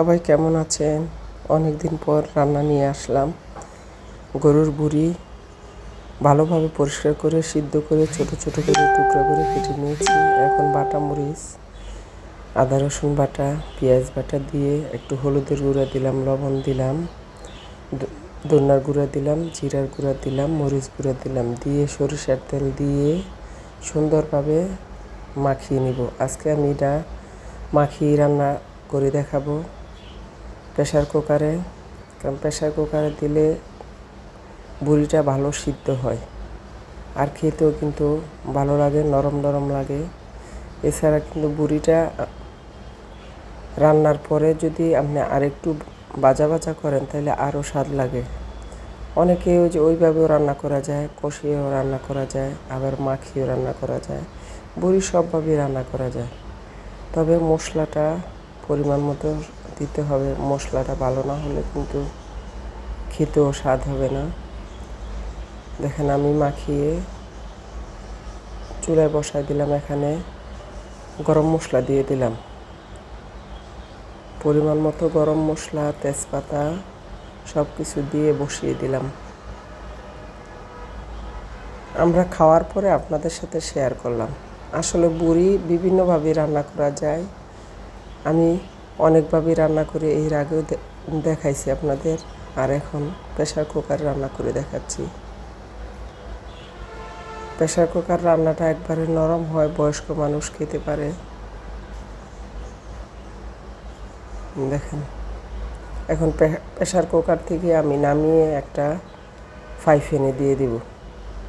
সবাই কেমন আছেন? অনেক দিন পর রান্না নিয়ে আসলাম। গরুর বুড়ি ভালোভাবে পরিষ্কার করে, সিদ্ধ করে, ছোট ছোট করে টুকরা করে কেটে নিয়েছি। এখন বাটা মরিচ, আদা রসুন বাটা, পেঁয়াজ বাটা দিয়ে একটু হলুদের গুঁড়া দিলাম, লবণ দিলাম, দ- ধনিয়ার গুঁড়া দিলাম, জিরার গুঁড়া দিলাম, মরিচ গুঁড়া দিলাম, দিয়ে সরিষার তেল দিয়ে সুন্দরভাবে মাখিয়ে নিব। আজকে আমি এটা মাখিয়ে রান্না করে দেখাবো। প্রেশার কুকারে কারণ প্রেশার কুকারে দিলে বুড়িটা ভালো সিদ্ধ হয়। আর খেতেও কিন্তু ভালো লাগে, নরম নরম লাগে। এছাড়া কিন্তু বুড়িটা রান্নার পরে যদি আপনি আরেকটু বাজা বাজা করেন, তাহলে আরও স্বাদ লাগে। অনেকে ওই যে ওইভাবেও রান্না করা যায়, কষিয়েও রান্না করা যায়, আবার মাখিয়েও রান্না করা যায়। বুড়ি সবভাবেই রান্না করা যায়। তবে মশলাটা পরিমাণ মতো দিতে হবে, মশলাটা ভালো না হলে কিন্তু খেতেও স্বাদ হবে না। দেখেন আমি মাখিয়ে চুলায় বসায় দিলাম এখানে, গরম মশলা দিয়ে দিলাম। পরিমাণ মতো গরম মশলা, তেজপাতা সব কিছু দিয়ে বসিয়ে দিলাম। আমরা খাওয়ার পরে আপনাদের সাথে শেয়ার করলাম। আসলে বুড়ি বিভিন্নভাবে রান্না করা যায়। আমি অনেকভাবে রান্না করে এর আগেও দেখাইছি আপনাদের। আর এখন প্রেশার কুকার রান্না করে দেখাচ্ছি। প্রেশার কুকার রান্নাটা একবারে নরম হয়, বয়স্ক মানুষ খেতে পারে। দেখেন, এখন প্রেশার কুকার থেকে আমি নামিয়ে একটা ফ্রাই প্যানে দিয়ে দিব।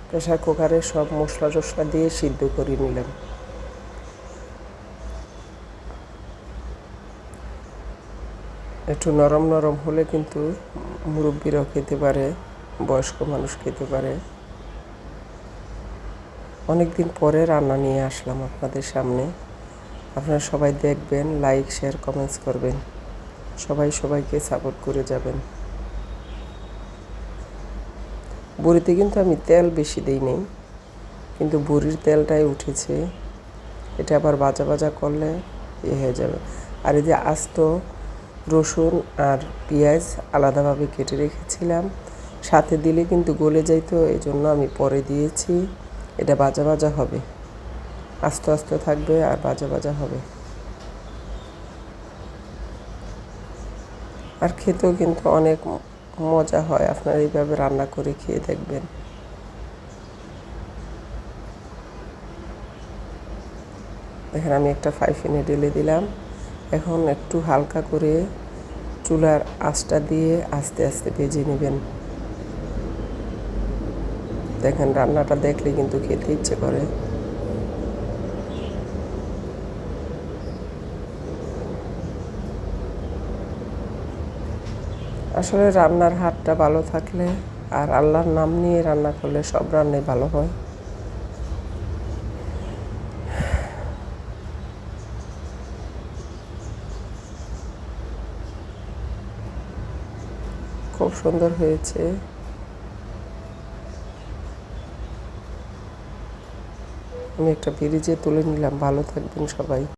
প্রেশার কুকারে সব মশলা টশলা দিয়ে সিদ্ধ করে নিলাম। একটু নরম নরম হলে কিন্তু মুরব্বীরাও খেতে পারে, বয়স্ক মানুষ খেতে পারে। অনেক দিন পরে রান্না নিয়ে আসলাম আপনাদের সামনে। আপনারা সবাই দেখবেন লাইক শেয়ার কমেন্টস করবেন। সবাই সবাইকে সাপোর্ট করে যাবেন। বুড়িতে কিন্তু আমি তেল বেশি দিই নেই, কিন্তু বুড়ির তেলটাই উঠেছে। এটা আবার বাজা বাজা করলে এ হয়ে যাবে। আর এই যে আস্ত রসুন আর পেঁয়াজ আলাদাভাবে কেটে রেখেছিলাম। সাথে দিলে কিন্তু গলে যাইতো এই জন্য আমি পরে দিয়েছি। এটা বাজা বাজা হবে। আস্তে আস্তে থাকবে আর বাজা বাজা হবে। আর খেতেও কিন্তু অনেক মজা হয়। আপনারা এইভাবে রান্না করে খেয়ে দেখবেন। দেখেন আমি একটা ফাইফিনে ঢেলে দিলাম। এখন একটু হালকা করে চুলার আঁচটা দিয়ে আস্তে আস্তে ভেজে নেবেন। দেখেন, রান্নাটা দেখলে কিন্তু খেতে ইচ্ছে করে। আসলে রান্নার হাতটা ভালো থাকলে আর আল্লাহর নাম নিয়ে রান্না করলে সব রান্নাই ভালো হয়। খুব সুন্দর হয়েছে। আমি একটা ব্রিজে তুলে নিলাম। ভালো থাকবেন সবাই।